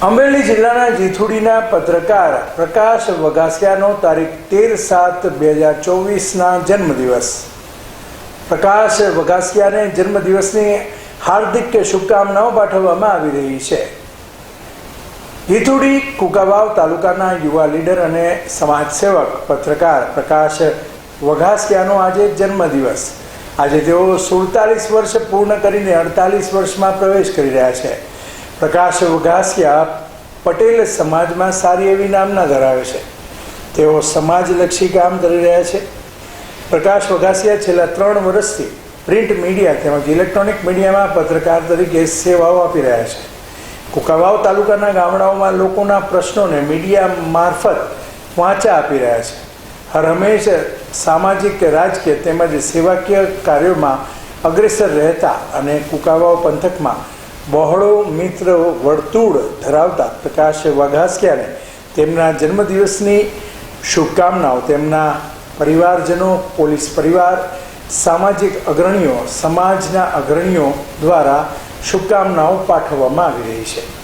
અમરેલી જિલ્લાના જીથુડીના પત્રકાર પ્રકાશ વગાસિયાનો તારીખ તેર સાત બે હજાર ચોવીસના જન્મદિવસ. પ્રકાશ વગાસિયાને જન્મદિવસની હાર્દિક શુભકામનાઓ પાઠવવામાં આવી રહી છે. જીથુડી કુકાવાવ તાલુકાના યુવા લીડર અને સમાજસેવક પત્રકાર પ્રકાશ વઘાસિયાનો આજે જન્મદિવસ. આજે તેઓ સુડતાલીસ વર્ષ પૂર્ણ કરીને અડતાલીસ વર્ષમાં પ્રવેશ કરી રહ્યા છે. પ્રકાશ વઘાસિયા પટેલ સમાજમાં સારી એવી નામના ધરાવે છે. તેઓ સમાજલક્ષી કામ કરી રહ્યા છે. પ્રકાશ વઘાસિયા છેલ્લા ત્રણ વર્ષથી પ્રિન્ટ મીડિયા તેમજ ઇલેક્ટ્રોનિક મીડિયામાં પત્રકાર તરીકે સેવાઓ આપી રહ્યા છે. કુકાવાવ તાલુકાના ગામડાઓમાં લોકોના પ્રશ્નોને મીડિયા મારફત વાંચા આપી રહ્યા છે. હર હંમેશ સામાજિક, રાજકીય તેમજ સેવાકીય કાર્યોમાં અગ્રેસર રહેતા અને કુકાવાવ પંથકમાં બહોળો મિત્ર વર્તુળ ધરાવતા પ્રકાશ વાઘાસિયાને તેમના જન્મદિવસની શુભકામનાઓ, તેમના પરિવારજનો, પોલીસ પરિવાર, સામાજિક અગ્રણીઓ, સમાજના અગ્રણીઓ દ્વારા શુભકામનાઓ પાઠવવામાં આવી રહી છે.